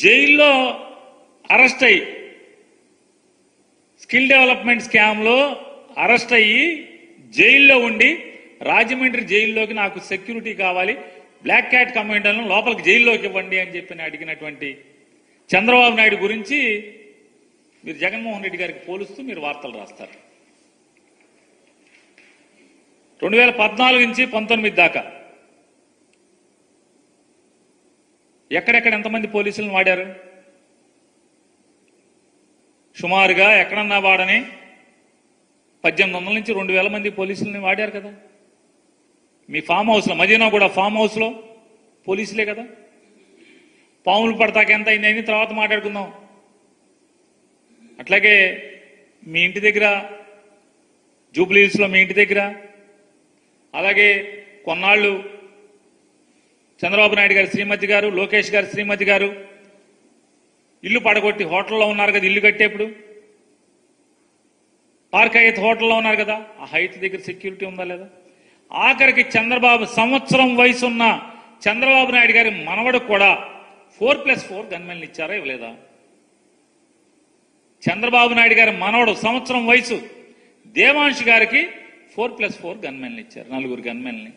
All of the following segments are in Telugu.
జైల్లో అరెస్ట్ అయ్యి స్కిల్ డెవలప్మెంట్ స్కామ్లో అరెస్ట్ అయ్యి జైల్లో ఉండి రాజమండ్రి జైల్లోకి నాకు సెక్యూరిటీ కావాలి బ్లాక్ క్యాట్ కమాండర్లను లోపలికి జైల్లోకి ఇవ్వండి అని చెప్పి అడిగినటువంటి చంద్రబాబు నాయుడు గురించి మీరు జగన్మోహన్ రెడ్డి గారికి పోలుస్తూ మీరు వార్తలు రాస్తారు. రెండు వేల పద్నాలుగు నుంచి పంతొమ్మిది దాకా ఎక్కడెక్కడ ఎంతమంది పోలీసులను వాడారు? సుమారుగా ఎక్కడన్నా వాడని పద్దెనిమిది వందల నుంచి రెండు వేల మంది పోలీసులని వాడారు కదా. మీ ఫామ్ హౌస్లో మదీనా కూడా ఫామ్ హౌస్లో పోలీసులే కదా. పాములు పడతాక ఎంత అయింది తర్వాత మాట్లాడుకుందాం. అట్లాగే మీ ఇంటి దగ్గర జూబ్లీహిల్స్లో మీ ఇంటి దగ్గర అలాగే కొన్నాళ్ళు చంద్రబాబు నాయుడు గారి శ్రీమతి గారు లోకేష్ గారి శ్రీమతి గారు ఇల్లు పడగొట్టి హోటల్లో ఉన్నారు కదా ఇల్లు కట్టేప్పుడు? పార్క్ హైత్ హోటల్లో ఉన్నారు కదా ఆ హైత్ దగ్గర సెక్యూరిటీ ఉందా లేదా? ఆఖరికి చంద్రబాబు సంవత్సరం వయసు ఉన్న చంద్రబాబు నాయుడు గారి మనవడు కూడా ఫోర్ ప్లస్ ఫోర్ గన్మెన్లు ఇచ్చారా ఇవ్వలేదా? చంద్రబాబు నాయుడు గారి మనవడు సంవత్సరం వయసు దేవాంశ్ గారికి ఫోర్ ప్లస్ ఫోర్ గన్మెన్లు ఇచ్చారు నలుగురు గన్మెన్లు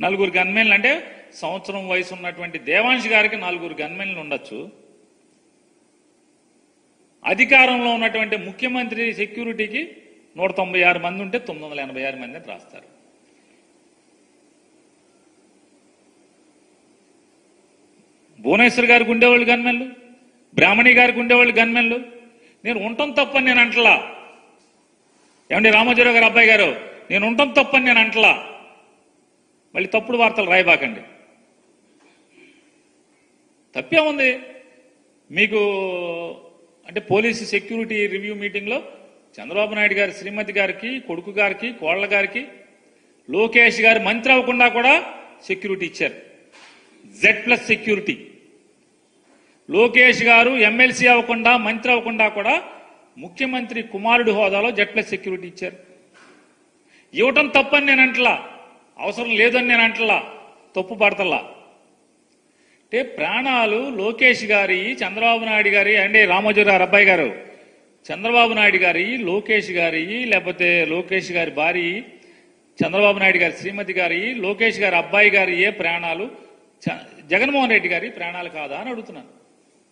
నలుగురు గన్మెన్లు అంటే సంవత్సరం వయసు ఉన్నటువంటి దేవాంశ్ గారికి నలుగురు గన్మెన్లు ఉండొచ్చు. అధికారంలో ఉన్నటువంటి ముఖ్యమంత్రి సెక్యూరిటీకి నూట తొంభై ఆరు మంది ఉంటే తొమ్మిది వందల ఎనభై ఆరు మంది రాస్తారు. భువనేశ్వర్ గారికి ఉండేవాళ్ళు గన్మెన్లు బ్రాహ్మణి గారికి ఉండేవాళ్ళు గన్మెన్లు. నేను ఉండటం తప్పని నేను అంటలా. ఏమండి రామోజీరావు గారు అబ్బాయి గారు నేను ఉండటం తప్పని నేను అంటలా. మళ్ళీ తప్పుడు వార్తలు రాయబాకండి. తప్పేముంది? మీకు అంటే పోలీసు సెక్యూరిటీ రివ్యూ మీటింగ్లో చంద్రబాబు నాయుడు గారి శ్రీమతి గారికి కొడుకు గారికి కోళ్ళ గారికి లోకేష్ గారు మంత్రి అవ్వకుండా కూడా సెక్యూరిటీ ఇచ్చారు. Z plus security. లోకేష్ గారు ఎమ్మెల్సీ అవ్వకుండా మంత్రి అవ్వకుండా కూడా ముఖ్యమంత్రి కుమారుడు హోదాలో జెడ్ ప్లస్ సెక్యూరిటీ ఇచ్చారు. ఇవ్వటం తప్పని నేను అంటలా. అవసరం లేదని నేను అంటలా తప్పు పడతల్లా అంటే ప్రాణాలు లోకేష్ గారి చంద్రబాబు నాయుడు గారి అంటే రామోజీరావు అబ్బాయి గారు. చంద్రబాబు నాయుడు గారి లోకేష్ గారి లేకపోతే లోకేష్ గారి భార్య చంద్రబాబు నాయుడు గారి శ్రీమతి గారి లోకేష్ గారి అబ్బాయి గారి ఏ ప్రాణాలు చ- జగన్మోహన్ రెడ్డి గారి ప్రాణాలు కాదా అని అడుగుతున్నాను.